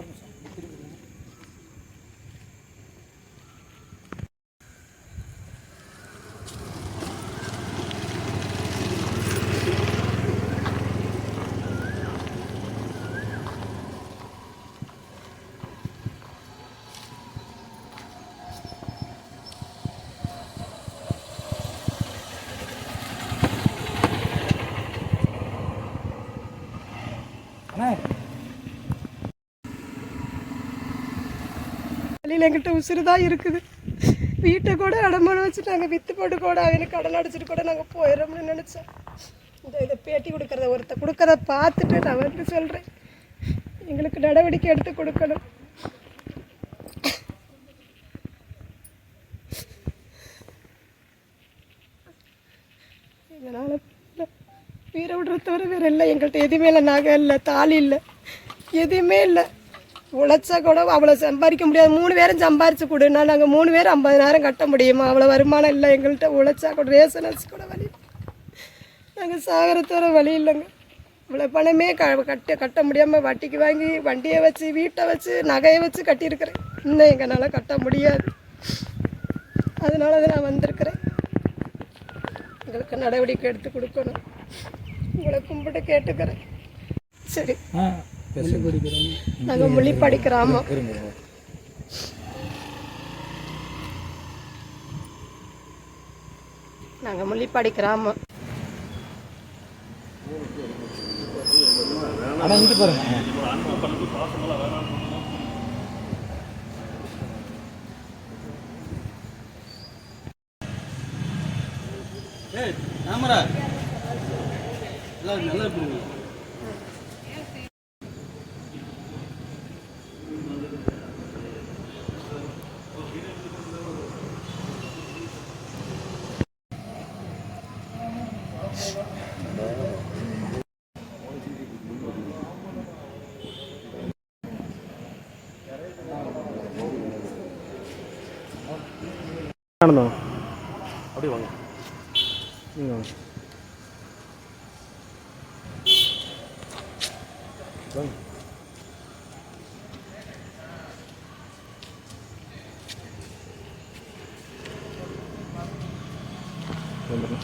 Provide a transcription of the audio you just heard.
Bisa dipilih ini. வழியில் எங்கிட்ட உசுறு தான் இருக்குது. வீட்டை கூட அடமான வச்சு நாங்கள் விற்று போட்டு கூட அவனுக்கு கடன் அடிச்சிட்டு கூட நாங்கள் போயிடுறோம்னு நினச்சோம் இந்த இதை பேட்டி கொடுக்குறத ஒருத்த கொடுக்கறத பார்த்துட்டு நான் வந்து சொல்கிறேன் எங்களுக்கு நடவடிக்கை எடுத்து கொடுக்கணும். இதனால் வீர விடுறத தவிர வேறு இல்லை. எங்கள்கிட்ட எதுவுமே இல்லை. நகை இல்லை. தாலி இல்லை. எதுவுமே இல்லை. உழைச்சா கூட அவ்வளோ சம்பாதிக்க முடியாது. மூணு பேரும் சம்பாரிச்சு கொடுனா நாங்கள் மூணு பேரும் ஐம்பதாயிரம் கட்ட முடியுமா? அவ்வளோ வருமானம் இல்லை. எங்கள்கிட்ட உழைச்சா கூட ரேஷன் அரிசி கூட வழி நாங்கள் சாகரத்தோட வழி இல்லைங்க. இவ்வளோ பணமே க கட்ட கட்ட முடியாமல் வட்டிக்கு வாங்கி வண்டியை வச்சு வீட்டை வச்சு நகையை வச்சு கட்டியிருக்கிறேன். இன்னும் எங்களால் கட்ட முடியாது. அதனால தான் நான் வந்திருக்கிறேன். எங்களுக்கு நடவடிக்கை எடுத்து கொடுக்கணும். உங்களை கும்பிட்டு கேட்டுக்கிறேன். சரி. ஆ. நாங்கள் இருங்க இருங்க. நாங்கள் இங்கே பாருங்க. ஏய் கேமரா நல்லா நல்லா இருக்கு ஆனந்தம் அப்படியே வாங்க நீங்க வாங்க. வாங்க. வந்துடுறேன்.